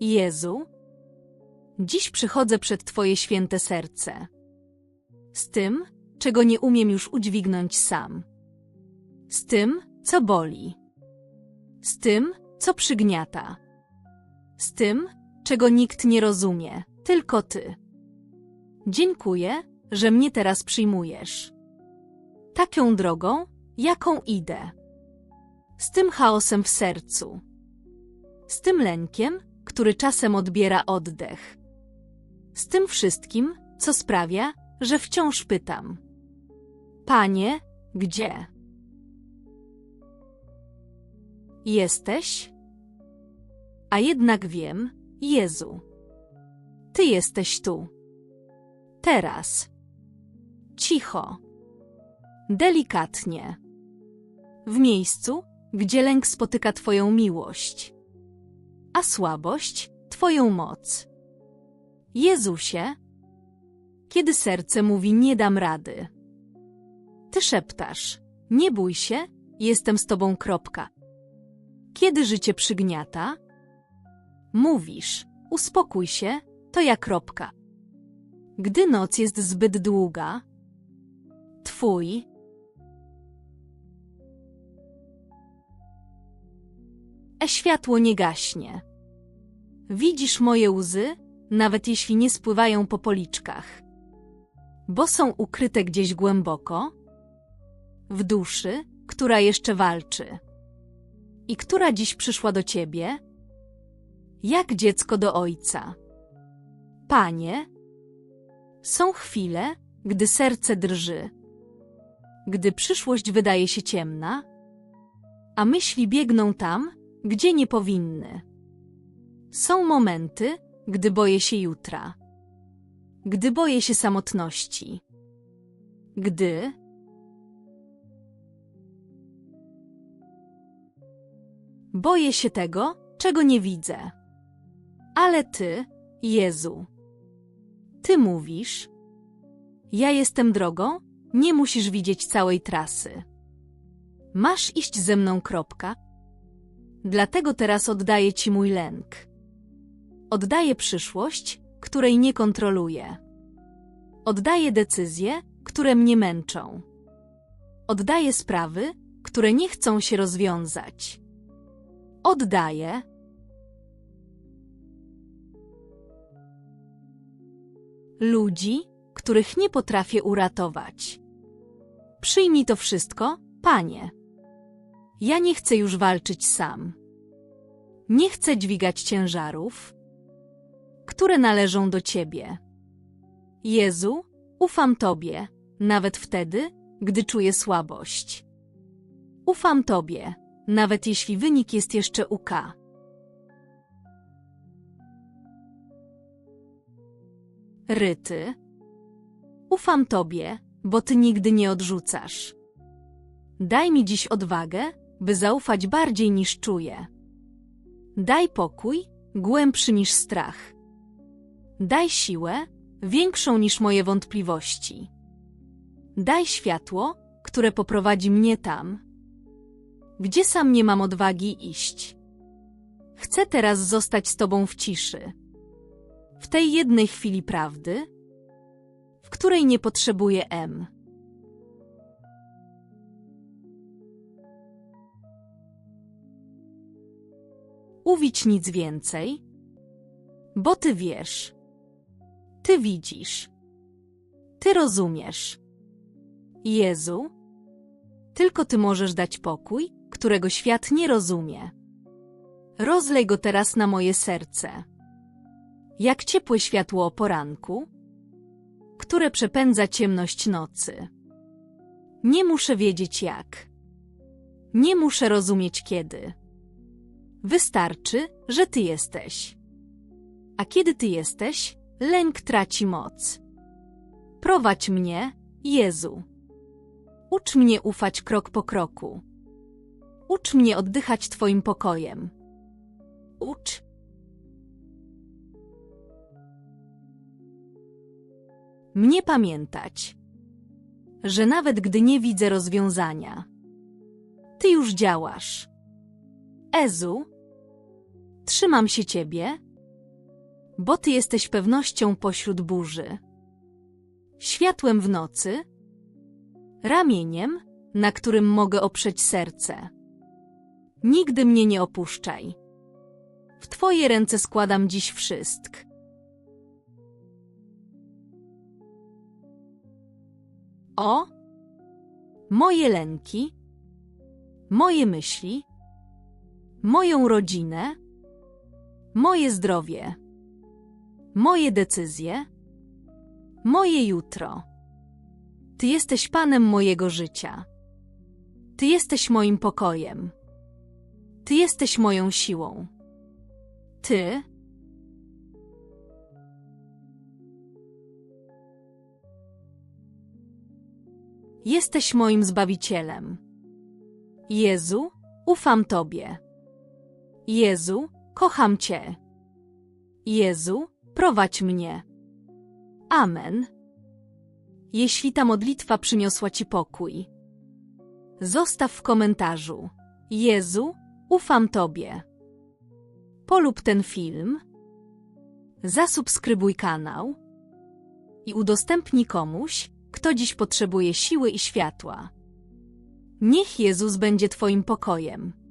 Jezu, dziś przychodzę przed Twoje święte serce. Z tym, czego nie umiem już udźwignąć sam. Z tym, co boli. Z tym, co przygniata. Z tym, czego nikt nie rozumie, tylko Ty. Dziękuję, że mnie teraz przyjmujesz. Taką drogą, jaką idę. Z tym chaosem w sercu. Z tym lękiem, który czasem odbiera oddech. Z tym wszystkim, co sprawia, że wciąż pytam. Panie, gdzie? Jesteś? A jednak wiem, Jezu. Ty jesteś tu. Teraz. Cicho. Delikatnie. W miejscu, gdzie lęk spotyka Twoją miłość, a słabość Twoją moc. Jezusie, kiedy serce mówi nie dam rady. Ty szeptasz, nie bój się, jestem z Tobą kropka. Kiedy życie przygniata, mówisz, uspokój się, to ja kropka. Gdy noc jest zbyt długa, Twój e światło nie gaśnie. Widzisz moje łzy, nawet jeśli nie spływają po policzkach, bo są ukryte gdzieś głęboko, w duszy, która jeszcze walczy i która dziś przyszła do ciebie, jak dziecko do ojca. Panie, są chwile, gdy serce drży, gdy przyszłość wydaje się ciemna, a myśli biegną tam, gdzie nie powinny. Są momenty, gdy boję się jutra, gdy boję się samotności, gdy boję się tego, czego nie widzę. Ale Ty, Jezu, Ty mówisz, ja jestem drogą, nie musisz widzieć całej trasy. Masz iść ze mną kropka, Dlatego teraz oddaję Ci mój lęk. Oddaję przyszłość, której nie kontroluję. Oddaję decyzje, które mnie męczą. Oddaję sprawy, które nie chcą się rozwiązać. Oddaję. Ludzi, których nie potrafię uratować. Przyjmij to wszystko, Panie. Ja nie chcę już walczyć sam. Nie chcę dźwigać ciężarów, które należą do Ciebie. Jezu, ufam Tobie, nawet wtedy, gdy czuję słabość. Ufam Tobie, nawet jeśli wynik jest jeszcze UK. Ryty. Ufam Tobie, bo Ty nigdy nie odrzucasz. Daj mi dziś odwagę, by zaufać bardziej niż czuję. Daj pokój, głębszy niż strach. Daj siłę, większą niż moje wątpliwości. Daj światło, które poprowadzi mnie tam, gdzie sam nie mam odwagi iść. Chcę teraz zostać z Tobą w ciszy. W tej jednej chwili prawdy, w której nie potrzebuję M. Uwić nic więcej, bo ty wiesz. Ty widzisz. Ty rozumiesz. Jezu, tylko Ty możesz dać pokój, którego świat nie rozumie. Rozlej go teraz na moje serce. Jak ciepłe światło o poranku, które przepędza ciemność nocy. Nie muszę wiedzieć jak. Nie muszę rozumieć kiedy. Wystarczy, że Ty jesteś. A kiedy Ty jesteś, lęk traci moc. Prowadź mnie, Jezu. Ucz mnie ufać krok po kroku. Ucz mnie oddychać Twoim pokojem. Ucz. Mnie pamiętać, że nawet gdy nie widzę rozwiązania, Ty już działasz. Ezu, trzymam się Ciebie, Bo Ty jesteś pewnością pośród burzy, światłem w nocy, ramieniem, na którym mogę oprzeć serce. Nigdy mnie nie opuszczaj. W Twoje ręce składam dziś wszystko. O, moje lęki, moje myśli, moją rodzinę, moje zdrowie, moje decyzje, moje jutro. Ty jesteś Panem mojego życia. Ty jesteś moim pokojem. Ty jesteś moją siłą. Ty jesteś moim zbawicielem. Jezu, ufam Tobie. Jezu, kocham Cię. Jezu, prowadź mnie. Amen. Jeśli ta modlitwa przyniosła Ci pokój, zostaw w komentarzu. Jezu, ufam Tobie. Polub ten film, zasubskrybuj kanał i udostępnij komuś, kto dziś potrzebuje siły i światła. Niech Jezus będzie Twoim pokojem.